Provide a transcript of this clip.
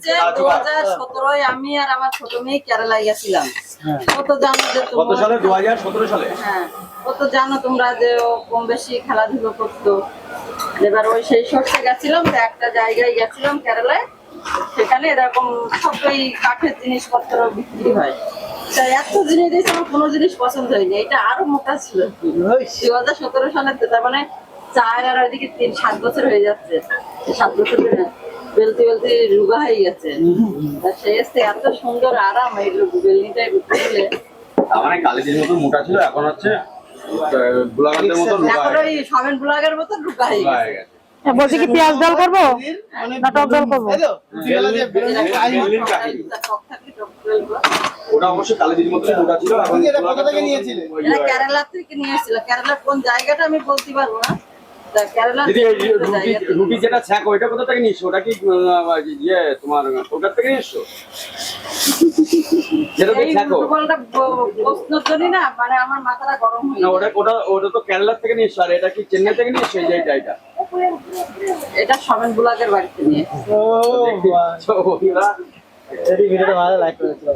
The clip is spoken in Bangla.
হচ্ছে দু হাজার সতেরোয় আমি আর আমার ছোট মেয়ে কেরালায় গেছিলাম। ও তো জানো যে কত সালে? দু হাজার সতেরো সালে? হ্যাঁ। ও তো জানো তোমরা যে ও কম বেশি খেলাধুলো করতো? এবার ওই সেই শর্টে গেছিলাম তো একটা জায়গায় গেছিলাম কেরালায়। সেখানে এরকম সবই কাঠের জিনিসপত্র বিক্রি হয়। তা এত জিনিস দিয়েছে আমার কোনো জিনিস পছন্দ হয়নি। এটা আরও মোটা ছিল। দু হাজার সতেরো সালে তো তার মানে চার আর ওইদিকে তিন সাত বছর হয়ে যাচ্ছে। সাত বছর বেলতে বেলতে রুগা হয়ে গেছে। তা এত সুন্দর আরাম এই বেলনিটাই বুঝলে তার মানে মতো মোটা ছিল এখন হচ্ছে গোলাকান্তের মতো রোগা এখন ওই সমেন ব্লগের মতো রুগা হয়ে গেছে। বলছি কি পেঁয়াজ ডাল করব? না টক ডাল করব। ওটা অবশ্য কালিজির মতো মোটা ছিল এখন এটা কোথা থেকে গোলাকান্তের মতো নিয়েছিলে? ওই এটা রোগা। কেরালা থেকে নিয়ে কেরালার কোন জায়গাটা আমি বলতে পারব না। কেরালার রুটি যেটা ছ্যাঁক ওইটা কোথা থেকে নিয়েছো? ওটা কি ইয়ে তোমার কলকাতা থেকে যেটা তুমি ছ্যাঁকো জন্যই না মানে আমার মাথাটা গরম না ওটা ওটা ওটা তো কেরালা থেকে নিয়েছো আর এটা কি চেন্নাই থেকে নিয়েছো এই যে এটা এটা সমেন বাড়িতে নিয়ে। ও ভিডিওটা ভালো লাইক করেছিল